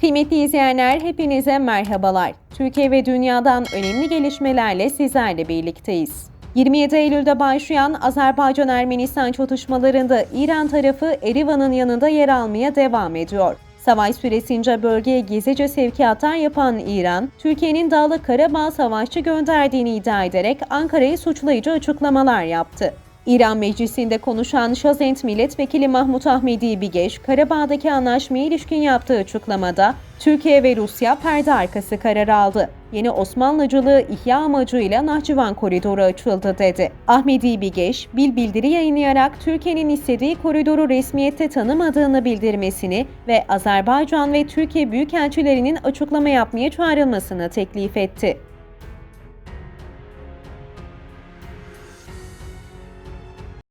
Kıymetli izleyenler hepinize merhabalar. Türkiye ve dünyadan önemli gelişmelerle sizlerle birlikteyiz. 27 Eylül'de başlayan Azerbaycan-Ermenistan çatışmalarında İran tarafı Erivan'ın yanında yer almaya devam ediyor. Savaş süresince bölgeye gizlice sevkiyatlar yapan İran, Türkiye'nin Dağlı Karabağ savaşçı gönderdiğini iddia ederek Ankara'yı suçlayıcı açıklamalar yaptı. İran Meclisi'nde konuşan Şazent Milletvekili Mahmut Ahmedi Bigeş, Karabağ'daki anlaşmaya ilişkin yaptığı açıklamada Türkiye ve Rusya perde arkası karar aldı. Yeni Osmanlıcılığı ihya amacıyla Nahçıvan koridoru açıldı dedi. Ahmedi Bigeş, bil bildiri yayınlayarak Türkiye'nin istediği koridoru resmiyette tanımadığını bildirmesini ve Azerbaycan ve Türkiye büyükelçilerinin açıklama yapmaya çağrılmasını teklif etti.